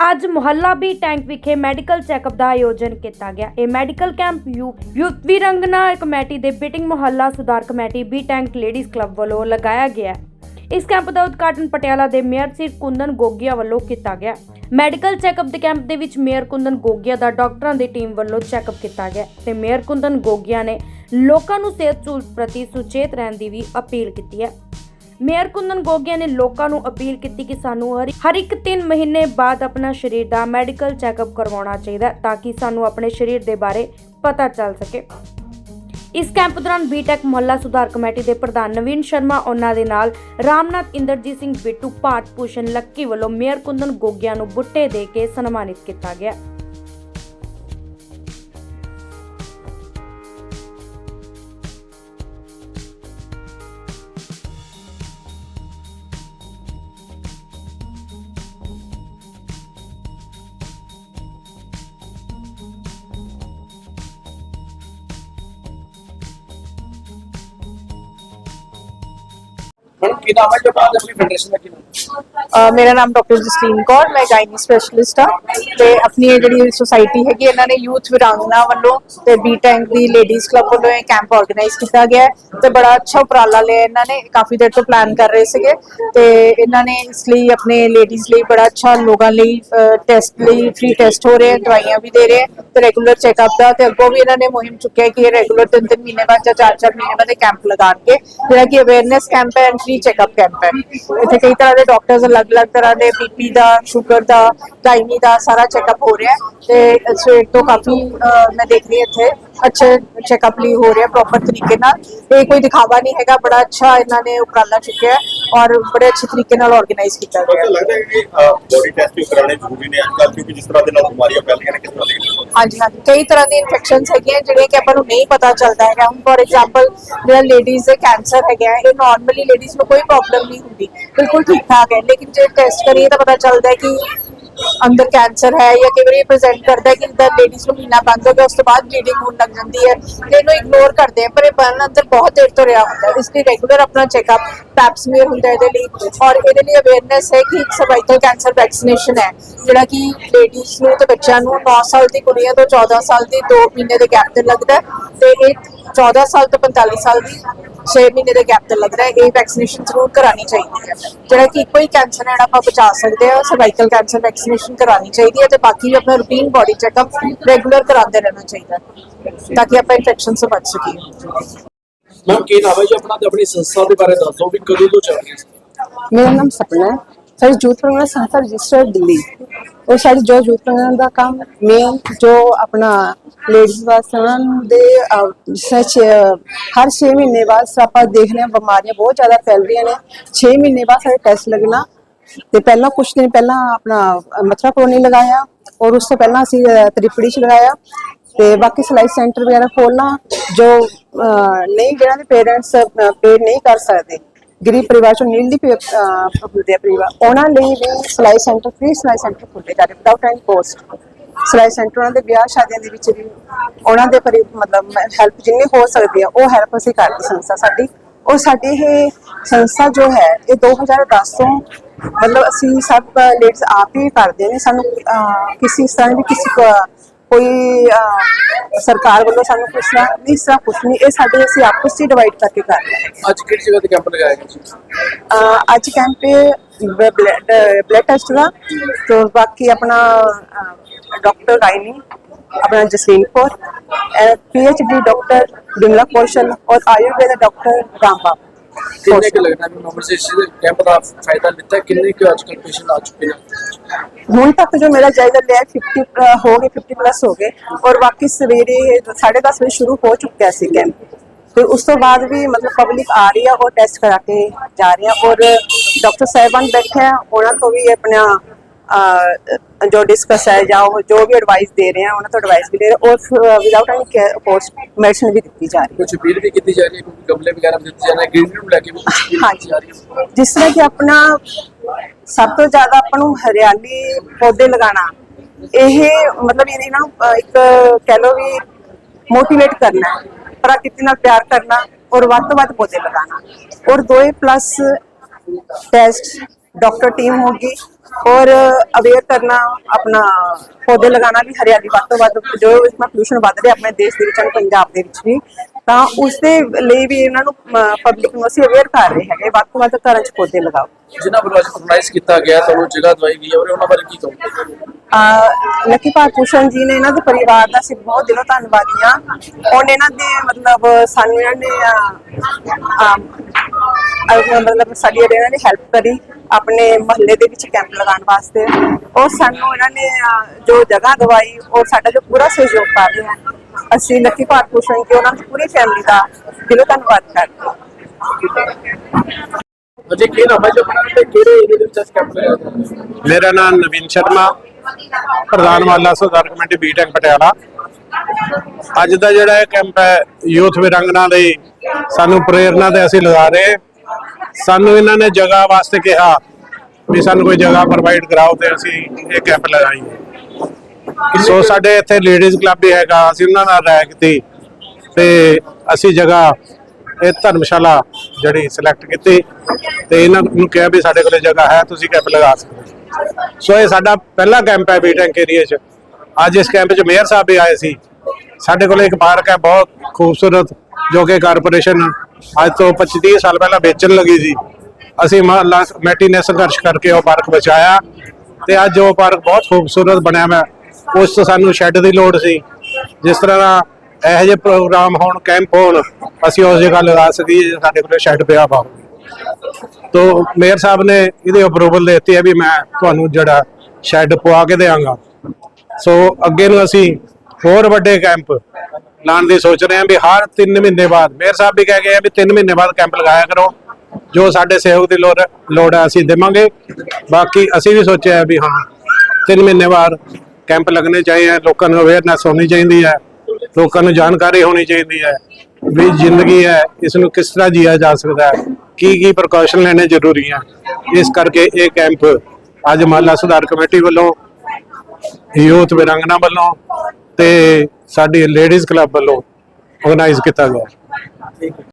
ਅੱਜ ਮੁਹੱਲਾ B tank ਵਿਖੇ ਮੈਡੀਕਲ ਚੈੱਕਅਪ ਦਾ ਆਯੋਜਨ ਕੀਤਾ ਗਿਆ। ਇਹ medical camp youth Virangana committee ਦੇ ਬਿਟਿੰਗ ਮੁਹੱਲਾ ਸੁਧਾਰ committee B tank ladies club ਵੱਲੋਂ ਲਗਾਇਆ ਗਿਆ ਇਸ ਕੈਂਪ ਦਾ ਉਦਘਾਟਨ ਪਟਿਆਲਾ ਦੇ ਮੇਅਰ ਸ੍ਰੀ ਕੁੰਦਨ ਗੋਗੀਆ ਵੱਲੋਂ ਕੀਤਾ ਗਿਆ। ਮੈਡੀਕਲ ਚੈੱਕਅਪ ਦੇ ਕੈਂਪ ਦੇ ਵਿੱਚ ਮੇਅਰ ਕੁੰਦਨ ਗੋਗਿਆ ਦਾ ਡਾਕਟਰਾਂ ਦੀ ਟੀਮ ਵੱਲੋਂ ਚੈੱਕਅਪ ਕੀਤਾ ਗਿਆ ਤੇ ਮੇਅਰ ਕੁੰਦਨ ਗੋਗੀਆ ਨੇ ਲੋਕਾਂ ਨੂੰ ਸਿਹਤ ਸਹੂਲਤ ਪ੍ਰਤੀ ਸੁਚੇਤ ਰਹਿਣ ਦੀ ਵੀ ਅਪੀਲ ਕੀਤੀ ਹੈ। ਮੇਅਰ ਕੁੰਦਨ ਗੋਗਿਆ ਨੇ ਲੋਕਾਂ ਨੂੰ ਅਪੀਲ ਕੀਤੀ ਕਿ ਸਾਨੂੰ ਹਰ- ਇੱਕ 3 ਮਹੀਨੇ ਬਾਅਦ ਆਪਣਾ ਸਰੀਰ ਦਾ ਮੈਡੀਕਲ ਚੈੱਕਅਪ ਕਰਵਾਉਣਾ ਚਾਹੀਦਾ ਤਾਂ ਕਿ ਸਾਨੂੰ ਆਪਣੇ ਸਰੀਰ ਦੇ ਬਾਰੇ ਪਤਾ ਚੱਲ ਸਕੇ। ਇਸ ਕੈਂਪ ਦੌਰਾਨ ਬੀਟੈਕ ਮੁਹੱਲਾ ਸੁਧਾਰ ਕਮੇਟੀ ਦੇ ਪ੍ਰਧਾਨ ਨਵੀਨ ਸ਼ਰਮਾ, ਉਹਨਾਂ ਦੇ ਨਾਲ ਰਾਮਨਾਥ ਇੰਦਰਜੀਤ ਸਿੰਘ ਬਿੱਟੂ ਭਾਟ ਭੂਸ਼ਣ ਲੱਕੀ ਵੱਲੋਂ ਮੇਅਰ ਕੁੰਦਨ ਗੋਗਿਆ ਨੂੰ ਬੁੱਟੇ ਦੇ ਕੇ ਸਨਮਾਨਿਤ ਕੀਤਾ ਗਿਆ। ਮੈਡਮ ਕੀ ਨਾਮ ਹੈ ਜੋ ਬਾਅਦ ਆਪਣੀ ਫੈਡਰੇਸ਼ਨ ਦਾ ਕੀ ਨਾਮ ਹੈ? ਅਹ ਮੇਰਾ ਨਾਮ ਡਾਕਟਰ ਜਸਲੀਨ ਕੌਰ ਮੈਂ ਗਾਇਨੀ ਸਪੈਸ਼ਲਿਸਟ ਆ ਤੇ ਆਪਣੀ ਇਹ ਜਿਹੜੀ ਸੁਸਾਇਟੀ ਹੈਗੀ ਇਹਨਾਂ ਨੇ ਯੂਥ ਵਿਰਾਂਗਨਾ ਵੱਲੋਂ ਤੇ ਬੀ ਟੈਂਕ ਦੀ ਲੇਡੀਜ਼ ਕਲੱਬ ਵੱਲੋਂ ਇਹ ਕੈਂਪ ਆਰਗੇਨਾਈਜ਼ ਕੀਤਾ ਗਿਆ ਹੈ ਤੇ ਬੜਾ ਅੱਛਾ ਉਪਰਾਲਾ ਲਿਆ ਇਹਨਾਂ ਨੇ ਕਾਫੀ ਦੇਰ ਤੋਂ ਪਲਾਨ ਕਰ ਰਹੇ ਸੀਗੇ। ਤੇ ਇਹਨਾਂ ਨੇ ਇਸ ਲਈ ਆਪਣੇ ਲੇਡੀਜ਼ ਲਈ ਬੜਾ ਅੱਛਾ ਲੋਕਾਂ ਲਈ ਟੈਸਟ ਲਈ ਫ੍ਰੀ ਟੈਸਟ ਹੋ ਰਹੇ ਹੈ ਦਵਾਈਆਂ ਵੀ ਦੇ ਰਹੇ ਹੈ ਤੇ ਰੈਗੂਲਰ ਚੈੱਕਅਪ ਦਾ ਤੇ ਅੱਗੋਂ ਵੀ ਇਹਨਾਂ ਨੇ ਮੁਹਿੰਮ ਚੁੱਕਿਆ ਕਿ ਇਹ ਰੈਗੂਲਰ ਤਿੰਨ ਤਿੰਨ ਮਹੀਨੇ ਬਾਅਦ ਜਾਂ ਚਾਰ ਚਾਰ ਮਹੀਨੇ ਬਾਅਦ ਇਹ ਕੈਂਪ ਲਗਾਉਣਗੇ ਜਿਹੜਾ ਕਿ ਅਵੇਅਰਨੈਸ ਕੈਂਪ ਹੈ ਐਂਡ ਫ੍ਰੀ ਚੈੱਕਅਪ ਕੈਂਪ ਹੈ। ਇੱਥੇ ਕਈ ਤਰ੍ਹਾਂ ਦੇ ਡਾਕਟਰਸ ਅਲੱਗ-ਅਲੱਗ ਤਰ੍ਹਾਂ ਦੇ ਬੀਪੀ ਦਾ ਸ਼ੂਗਰ ਦਾ ਗਾਇਨੀ ਦਾ ਸਾਰਾ ਚੈੱਕਅਪ ਹੋ ਰਿਹਾ ਤੇ ਸਵੇਰ ਤੋਂ ਕਾਫੀ ਮੈਂ ਦੇਖ ਰਹੀ ਹਾਂ ਇੱਥੇ ਅੱਛੇ ਚੈੱਕਅਪ ਲਈ ਹੋ ਰਿਹਾ ਪ੍ਰੋਪਰ ਤਰੀਕੇ ਨਾਲ। ਇਹ ਕੋਈ ਦਿਖਾਵਾ ਨਹੀਂ ਹੈਗਾ, ਬੜਾ ਅੱਛਾ ਇਹਨਾਂ ਨੇ ਉਪਰਾਲਾ ਚੁੱਕਿਆ ਔਰ ਬੜੇ ਅੱਛੇ ਤਰੀਕੇ ਨਾਲ ਆਰਗੇਨਾਈਜ਼ ਕੀਤਾ ਗਿਆ। ਲੱਗਦਾ ਹੈ ਕਿ ਬੋਡੀ ਟੈਸਟ ਵੀ ਕਰਾਉਣੇ ਜ਼ਰੂਰੀ ਨੇ ਅੱਜ ਕੱਲ੍ਹ ਕਿਉਂਕਿ ਜਿਸ ਤਰ੍ਹਾਂ ਦੇ ਨਾਲ ਬਿਮਾਰੀਆਂ ਫੈਲਦੀਆਂ ਨੇ ਕਿਸ ਤਰ੍ਹਾਂ ਦੀ ਹਾਂਜੀ ਹਾਂਜੀ। ਕਈ ਤਰ੍ਹਾਂ ਦੀ ਇਨਫੈਕਸ਼ਨਸ ਹੈਗੀਆਂ ਜਿਹੜੀਆਂ ਕਿ ਆਪਾਂ ਨੂੰ ਨਹੀਂ ਪਤਾ ਚੱਲਦਾ ਹੈਗਾ। ਹੁਣ ਫੋਰ ਐਗਜ਼ਾਮਪਲ ਜਿਹੜਾ ਲੇਡੀਜ਼ ਦੇ ਕੈਂਸਰ ਹੈਗਾ ਇਹ ਨਾਰਮਲੀ ਲੇਡੀਜ਼ ਨੂੰ ਕੋਈ ਪ੍ਰੋਬਲਮ ਨਹੀਂ ਹੁੰਦੀ। ਬਿਲਕੁਲ ਠੀਕ ਠਾਕ ਹੈ। ਲੇਕਿਨ ਜੇ ਟੈਸਟ ਕਰੀਏ ਤਾਂ ਪਤਾ ਚੱਲਦਾ ਹੈ ਕਿ ਅੰਦਰ ਕੈਂਸਰ ਹੈ ਜਾਂ ਕਈ ਵਾਰੀ ਪ੍ਰੈਜ਼ੈਂਟ ਕਰਦਾ ਹੈ ਕਿ ਅੰਦਰ ਲੇਡੀਜ਼ ਨੂੰ ਮਹੀਨਾ ਬੰਦ ਹੋ ਗਿਆ, ਉਸ ਤੋਂ ਬਾਅਦ ਬਲੀਡਿੰਗ ਹੋਣ ਲੱਗ ਜਾਂਦੀ ਹੈ ਤੇ ਇਹਨੂੰ ਇਗਨੋਰ ਕਰਦੇ ਆ, ਪਰ ਇਹ ਬਰਨ ਅੰਦਰ ਬਹੁਤ ਦੇਰ ਤੋਂ ਰਿਹਾ ਹੁੰਦਾ ਇਸ ਲਈ ਰੈਗੂਲਰ ਆਪਣਾ ਚੈੱਕਅਪ ਪੈਪਸਮੀਅਰ ਹੁੰਦਾ ਇਹਦੇ ਲਈ ਔਰ ਇਹਦੇ ਲਈ ਅਵੇਅਰਨੈਸ ਹੈ ਕਿ ਸਰਵਾਈਕਲ ਕੈਂਸਰ ਵੈਕਸੀਨੇਸ਼ਨ ਹੈ, ਜਿਹੜਾ ਕਿ ਲੇਡੀਜ਼ ਨੂੰ ਤੇ ਬੱਚਿਆਂ ਨੂੰ 9 ਸਾਲ ਦੀ ਕੁੜੀਆਂ ਤੋਂ 14 ਸਾਲ ਦੀ 2 ਮਹੀਨੇ ਦੇ ਗੈਪ ਤੇ ਲੱਗਦਾ ਤੇ ਇਹ 14 ਸਾਲ ਤੋਂ 45 ਸਾਲ ਦੀ 6 ਮਹੀਨੇ ਦੇ ਗੈਪ ਤੇ ਲੱਗਦਾ ਹੈ ਇਹ ਵੈਕਸੀਨੇਸ਼ਨ ਜ਼ਰੂਰ ਕਰਾਣੀ ਚਾਹੀਦੀ ਹੈ ਜਿਹੜਾ ਕਿ ਇੱਕੋ ਹੀ ਕੈਂਸਰ ਹੈ ਜਿਹੜਾ ਆਪਾਂ ਬਚਾ ਸਕਦੇ ਹਾਂ ਸਰਵਾਈਕਲ ਕੈਂਸਰ ਵੈਕਸੀਨੇਸ਼ਨ ਕਰਾਣੀ ਚਾਹੀਦੀ ਹੈ ਤੇ ਬਾਕੀ ਵੀ ਆਪਣਾ ਰੂਟੀਨ ਬਾਡੀ ਚੈੱਕਅਪ ਰੈਗੂਲਰ ਕਰਾਉਂਦੇ ਰਹਿਣਾ ਚਾਹੀਦਾ ਹੈ ਤਾਂ ਕਿ ਆਪਾਂ ਇਨਫੈਕਸ਼ਨ ਤੋਂ ਬਚ ਸਕੀਏ ਮੈਮ ਕੀ ਨਾਮ ਹੈ ਜੀ ਆਪਣਾ ਤੇ ਆਪਣੀ ਸੰਸਥਾ ਦੇ ਬਾਰੇ ਦੱਸੋ ਵੀ ਕਦੋਂ ਤੋਂ ਚੱਲ ਰਹੀ ਹੈ मेरा नाम सपना है सर जूथ प्रबंधन संस्था रजिस्टर्ड दिल्ली और सारी जो जूथ प्रबंधन ਦਾ ਕੰਮ ਮੇਨ ਜੋ ਆਪਣਾ ਲੇਡੀਜ਼ ਵਾਸਤੇ ਦੇ ਅਹ, ਛੇ- ਹਰ 6 ਮਹੀਨੇ ਬਾਅਦ ਸ- ਆਪਾਂ ਦੇਖਦੇ ਹਾਂ ਬਿਮਾਰੀਆਂ ਬਹੁਤ ਜ਼ਿਆਦਾ ਫੈਲ ਰਹੀਆਂ ਨੇ। 6 ਮਹੀਨੇ ਬਾਅਦ ਸਾਡੇ ਟੈਸਟ ਲੱਗਣਾ। ਤੇ ਪਹਿਲਾਂ ਕੁਝ ਦਿਨ ਪਹਿਲਾਂ ਆਪਣਾ ਮਥਰਾ ਕਲੋਨੀ ਲਗਾਇਆ ਔਰ ਉਸ ਤੋਂ ਪਹਿਲਾਂ ਅਸੀਂ ਤ੍ਰਿਪੜੀ ਚ ਲਗਾਇਆ। ਤੇ ਬਾਕੀ ਸਿਲਾਈ ਸੈਂਟਰ ਵਗੈਰਾ ਖੋਲਣਾ ਜੋ ਨਹੀਂ ਜਿਹਨਾਂ ਦੇ ਪੇਰੈਂਟਸ ਪੇ ਨਹੀਂ ਕਰ ਸਕਦੇ। ਗਰੀਬ ਪਰਿਵਾਰ ਚੋਂ ਨੀਡਲੀ ਪਰਿਵਾਰ। ਉਹਨਾਂ ਲਈ ਵੀ ਸਿਲਾਈ ਸੈਂਟਰ ਫ੍ਰੀ ਸਿਲਾਈ ਸੈਂਟਰ ਖੋਲ੍ਹੇ ਜਾ ਰਹੇ ਵਿਦਆਊਟ ਐਨੀ ਕੋਸਟ ਸਲਾਈ ਸੈਂਟਰ ਉਹਨਾਂ ਦੇ ਵਿਆਹ ਸ਼ਾਦੀਆਂ ਦੇ ਵਿੱਚ ਵੀ ਉਹਨਾਂ ਦੇ ਪਰਿ ਮਤਲਬ ਹੈਲਪ ਜਿੰਨੀ ਹੋ ਸਕਦੀ ਆ ਉਹ ਹੈਲਪ ਅਸੀਂ ਕਰਦੀ ਸੰਸਥਾ ਸਾਡੀ। ਔਰ ਸਾਡੀ ਇਹ ਸੰਸਥਾ ਜੋ ਹੈ ਇਹ 2010 ਤੋਂ ਮਤਲਬ ਅਸੀਂ ਸਭ ਲੇਟਸ ਆਪ ਹੀ ਕਰਦੇ ਨੇ। ਸਾਨੂੰ ਕਿਸੇ ਤਰ੍ਹਾਂ ਵੀ ਕਿਸੇ ਕੋਈ ਸਰਕਾਰ ਵੱਲੋਂ ਸਾਨੂੰ ਕੁਛ ਨਾ ਇਸ ਤਰ੍ਹਾਂ ਕੁਛ ਨਹੀਂ ਇਹ ਸਾਡੇ ਅਸੀਂ ਆਪਸ ਵਿੱਚ ਡਿਵਾਈਡ ਕਰਕੇ ਕਰ ਰਹੇ ਅੱਜ ਕਿਹੜੀ ਜਗ੍ਹਾ ਤੇ ਕੈਂਪ ਲਗਾਇਆ ਗਿਆ ਅੱਜ ਕੈਂਪ ਤੇ ਬਲੱਡ ਟੈਸਟ ਦਾ ਤੇ ਬਾਕੀ ਆਪਣਾ अपना डॉक्टर गायनी अपना जसलीन कौर पीएचडी डॉक्टर बिमला कौशल और आयुर्वेद डॉक्टर रामबाब ਕਿੰਨੇ ਕੁ ਲੱਗਦਾ ਵੀ ਮੈਂਬਰਸ ਇਸ ਕੈਂਪ ਦਾ ਫਾਇਦਾ ਲਿੱਤਾ ਹੈ? ਕਿੰਨੇ ਕੁ ਅੱਜ ਕੱਲ੍ਹ ਪੇਸ਼ੈਂਟ ਆ ਚੁੱਕੇ ਨੇ ਹੁਣ ਤੱਕ ਜੋ ਮੇਰਾ ਜਾਇਜ਼ਾ ਲਿਆ ਹੈ, 50 ਅਹ, ਹੋ ਗਏ 50 ਪਲੱਸ ਹੋ ਗਏ ਔਰ ਬਾਕੀ ਸਵੇਰੇ 10:30 ਵਜੇ ਸ਼ੁਰੂ ਹੋ ਚੁੱਕਿਆ ਸੀ ਕੈਂਪ ਤੇ ਉਸ ਤੋਂ ਬਾਅਦ ਵੀ ਮਤਲਬ ਪਬਲਿਕ ਆ ਰਹੀ ਆ ਉਹ ਟੈਸਟ ਕਰਾ ਕੇ ਜਾ ਰਹੀ ਆ ਔਰ ਡਾਕਟਰ ਸਾਹਿਬਾਨ ਬੈਠੇ ਆ ਉਹਨਾਂ ਤੋਂ ਵੀ ਆਪਣਾ ਜੋ ਡਿਸਕਸ ਹੈ ਜਾਂ ਉਹ ਜੋ ਵੀ ਐਡਵਾਈਸ ਦੇ ਰਹੇ ਆ ਉਹਨਾਂ ਤੋਂ ਐਡਵਾਈਸ ਵੀ ਲੈ ਰਹੇ ਔਰ ਵਿਦਆਊਟ ਐਨੀ ਕੋਸਟ ਮੈਡੀਸਿਨ ਵੀ ਦਿੱਤੀ ਜਾ ਰਹੀ ਹੈ। ਕੁਝ ਅਪੀਲ ਵੀ ਕੀਤੀ ਜਾ ਰਹੀ ਹੈ ਕਿਉਂਕਿ ਗਮਲੇ ਵਗੈਰਾ ਵੀ ਦਿੱਤੇ ਜਾਂਦੇ ਗ੍ਰੀਨ ਰੂਮ ਲੈ ਕੇ ਵੀ ਕੁਝ ਕੀਤੀ ਜਾ ਰਹੀ ਹੈ। ਜਿਸ ਤਰ੍ਹਾਂ ਕਿ ਆਪਣਾ ਸਭ ਤੋਂ ਜ਼ਿਆਦਾ ਆਪਾਂ ਨੂੰ ਹਰਿਆਲੀ ਪੌਦੇ ਲਗਾਉਣਾ ਇਹ ਮਤਲਬ ਇਹ ਨਾ ਅਹ, ਇੱਕ ਕਹਿ ਲੋ ਵੀ ਮੋਟੀਵੇਟ ਕਰਨਾ ਹੈ ਪ੍ਰਕਿਰਤੀ ਨਾਲ ਪਿਆਰ ਕਰਨਾ ਔਰ ਵੱਧ ਤੋਂ ਵੱਧ ਪੌਦੇ ਲਗਾਉਣਾ। ਔਰ ਦੋਏ ਪਲੱਸ ਟੈਸਟ ਡਾਕਟਰ ਟੀਮ ਹੋਗੀ और अवेयर करना अपना पौधे लगाना भी हरियाली ਵੱਧ ਤੋਂ ਵੱਧ ਜੋ ਇਤਨਾ ਪੋਲੂਸ਼ਨ ਵੱਧ ਰਿਹਾ ਆਪਣੇ ਦੇਸ਼ ਦੇ ਵਿੱਚ and ਪੰਜਾਬ ਦੇ ਵਿੱਚ ਵੀ ਤਾਂ ਉਸ ਦੇ ਲਈ ਵੀ ਇਹਨਾਂ ਨੂੰ ਪਬਲਿਕ ਨੂੰ ਅਸੀਂ ਅਵੇਅਰ ਕਰ ਰਹੇ ਹੈਗੇ ਵੱਧ ਤੋਂ ਵੱਧ ਘਰਾਂ 'ਚ ਪੌਦੇ ਲਗਾਓ ਜਿਨ੍ਹਾਂ ਵੱਲੋਂ ਅੱਜ ਆਰਗੇਨਾਈਜ਼ ਕੀਤਾ ਗਿਆ ਤੁਹਾਨੂੰ ਜਗ੍ਹਾ ਦਵਾਈ ਗਈ ਹੈ ਔਰ ਉਹਨਾਂ ਬਾਰੇ ਕੀ ਕਹੋਗੇ ਅਹ ਲੱਕੀ ਭਾਰਤ ਜੀ ਨੇ ਇਹਨਾਂ ਦੇ ਪਰਿਵਾਰ ਦਾ ਅਸੀਂ ਬਹੁਤ ਦਿਲੋਂ ਧੰਨਵਾਦੀ ਹਾਂ ਉਹਨੇ ਇਹਨਾਂ ਦੇ ਮਤਲਬ ਸਾਨੂੰ ਇਹਨਾਂ ਨੇ ਅਹ, ਅਹ, ਅਹ, ਮਤਲਬ ਸਾਡੀ ਇਹਨਾਂ ਨੇ ਹੈਲਪ ਕਰੀ ਆਪਣੇ ਮਹੱਲੇ ਦੇ ਵਿੱਚ ਕੈਂਪ ਲਗਾਉਣ ਵਾਸਤੇ। ਔਰ ਸਾਨੂੰ ਇਹਨਾਂ ਨੇ ਜੋ ਜਗ੍ਹਾ ਦਵਾਈ ਔਰ ਸਾਡਾ ਜੋ ਪੂਰਾ ਸਹਿਯੋਗ ਕਰ ਰਹੇ ਹਨ ਅਸੀਂ ਲੱਕੀ ਭਾਰਤ ਭੂਸ਼ਣ ਜੀ ਉਹਨਾਂ ਦੀ ਪੂਰੀ ਫੈਮਿਲੀ ਦਾ ਦਿਲੋਂ ਧੰਨਵਾਦ ਕਰਦੇ ਹਾਂ। ਅਜੇ ਕੀ ਨਾਮ ਹੈ ਜੋ ਤੇ ਕਿਹੜੇ ਏਰੀਆ ਦੇ ਵਿੱਚ ਅੱਜ ਕੈਂਪ ਮੇਰਾ ਨਾਮ ਨਵੀਨ ਸ਼ਰਮਾ। ਪ੍ਰਧਾਨ ਮਾਲਾ ਸੁਧਾਰ ਕਮੇਟੀ ਬੀਟੈਕ ਪਟਿਆਲਾ। ਅੱਜ ਦਾ ਜਿਹੜਾ ਇਹ ਕੈਂਪ ਹੈ ਯੂਥ ਵਿਰੰਗਨਾ ਲਈ ਸਾਨੂੰ ਪ੍ਰੇਰਣਾ ਤੇ ਅਸੀਂ ਲਗਾ ਰਹੇ ਹਾਂ। ਸਾਨੂੰ ਇਹਨਾਂ ਨੇ ਜਗ੍ਹਾ ਵਾਸਤੇ ਕਿਹਾ ਵੀ ਸਾਨੂੰ ਕੋਈ ਜਗ੍ਹਾ ਪ੍ਰੋਵਾਈਡ ਕਰਾਓ ਤੇ ਅਸੀਂ ਇਹ ਕੈਂਪ ਲਗਾਈਏ। ਸੋ ਸਾਡੇ ਇੱਥੇ ਲੇਡੀਜ਼ ਕਲੱਬ ਵੀ ਹੈਗਾ, ਅਸੀਂ ਉਹਨਾਂ ਨਾਲ ਰਾਏ ਕੀਤੀ ਤੇ ਅਸੀਂ ਜਗ੍ਹਾ ਇਹ ਧਰਮਸ਼ਾਲਾ ਜਿਹੜੀ ਸਿਲੈਕਟ ਕੀਤੀ ਤੇ ਇਹਨਾਂ ਨੂੰ ਕਿਹਾ ਵੀ ਸਾਡੇ ਕੋਲੇ ਜਗ੍ਹਾ ਹੈ, ਤੁਸੀਂ ਕੈਂਪ ਲਗਾ ਸਕਦੇ ਸੋ ਇਹ ਸਾਡਾ ਪਹਿਲਾ ਕੈਂਪ ਹੈ ਬੀਟੈਂਕ ਏਰੀਆ 'ਚ। ਅੱਜ ਇਸ ਕੈਂਪ 'ਚ ਮੇਅਰ ਸਾਹਿਬ ਵੀ ਆਏ ਸੀ। ਸਾਡੇ ਕੋਲ ਇੱਕ ਪਾਰਕ ਹੈ, ਬਹੁਤ ਖੂਬਸੂਰਤ, ਜੋ ਕਿ ਕਾਰਪੋਰੇਸ਼ਨ ਅੱਜ ਤੋਂ 25 ਸਾਲ ਪਹਿਲਾਂ ਵੇਚਣ ਲੱਗੀ ਸੀ। ਅਸੀਂ ਮਹੱਲਾ ਕਮੇਟੀ ਨੇ ਸੰਘਰਸ਼ ਕਰਕੇ ਉਹ ਪਾਰਕ ਬਚਾਇਆ ਤੇ ਅੱਜ ਉਹ ਪਾਰਕ ਬਹੁਤ ਖੂਬਸੂਰਤ ਬਣਿਆ ਹੋਇਆ। ਉਸ ਤੋਂ ਸਾਨੂੰ ਸ਼ੈੱਡ ਦੀ ਲੋੜ ਸੀ। ਜਿਸ ਤਰ੍ਹਾਂ ਇਹੋ ਜਿਹੇ ਪ੍ਰੋਗਰਾਮ ਹੋਣ, ਕੈਂਪ ਹੋਣ, ਅਸੀਂ ਉਸ ਜਗ੍ਹਾ ਲਗਾ ਸਕੀਏ ਜੇ ਸਾਡੇ ਕੋਲ ਸ਼ੈੱਡ ਪਿਆ ਵਾ। ਤੋ ਮੇਅਰ ਸਾਹਿਬ ਨੇ ਇਹਦੇ ਅਪਰੂਵਲ ਦਿੱਤੀ ਹੈ ਵੀ ਮੈਂ ਤੁਹਾਨੂੰ ਜਿਹੜਾ ਸ਼ੈੱਡ ਪਵਾ ਕੇ ਦੇਵਾਂਗਾ ਸੋ ਅੱਗੇ ਨੂੰ ਅਸੀਂ ਹੋਰ ਵੱਡੇ ਕੈਂਪ ਲਾਉਣ ਦੀ ਸੋਚ ਰਹੇ ਹਾਂ ਵੀ ਹਰ 3 ਮਹੀਨੇ ਬਾਅਦ, ਮੇਅਰ ਸਾਹਿਬ ਵੀ ਕਹਿ ਗਏ ਆ ਵੀ 3 ਮਹੀਨੇ ਬਾਅਦ ਕੈਂਪ ਲਗਾਇਆ ਕਰੋ। ਜੋ ਸਾਡੇ ਸਹਿਯੋਗ ਦੀ ਲੋੜ ਲੋੜ ਹੈ ਅਸੀਂ ਦੇਵਾਂਗੇ। ਬਾਕੀ ਅਸੀਂ ਵੀ ਸੋਚਿਆ ਵੀ ਹਾਂ 3 ਮਹੀਨੇ ਬਾਅਦ ਕੈਂਪ ਲੱਗਣੇ ਚਾਹੀਏ ਲੋਕਾਂ ਨੂੰ ਅਵੇਅਰਨੈਸ ਹੋਣੀ ਚਾਹੀਦੀ ਹੈ, ਲੋਕਾਂ ਨੂੰ ਜਾਣਕਾਰੀ ਹੋਣੀ ਚਾਹੀਦੀ ਹੈ ਵੀ ਜ਼ਿੰਦਗੀ ਹੈ, ਇਸ ਨੂੰ ਕਿਸ ਤਰ੍ਹਾਂ ਜੀਆ ਜਾ ਸਕਦਾ ਹੈ ਕੀ ਕੀ ਪ੍ਰੀਕਾਸ਼ਨ ਲੈਣੇ ਜ਼ਰੂਰੀ ਆ। ਇਸ ਕਰਕੇ ਇਹ ਕੈਂਪ ਅੱਜ ਮਹੱਲਾ ਸੁਧਾਰ ਕਮੇਟੀ ਵੱਲੋਂ, ਯੂਥ ਵਿਰੰਗਨਾ ਵੱਲੋਂ ਤੇ ਸਾਡੀ ਲੇਡੀਜ਼ ਕਲੱਬ ਵੱਲੋਂ ਆਰਗੇਨਾਈਜ਼ ਕੀਤਾ ਗਿਆ।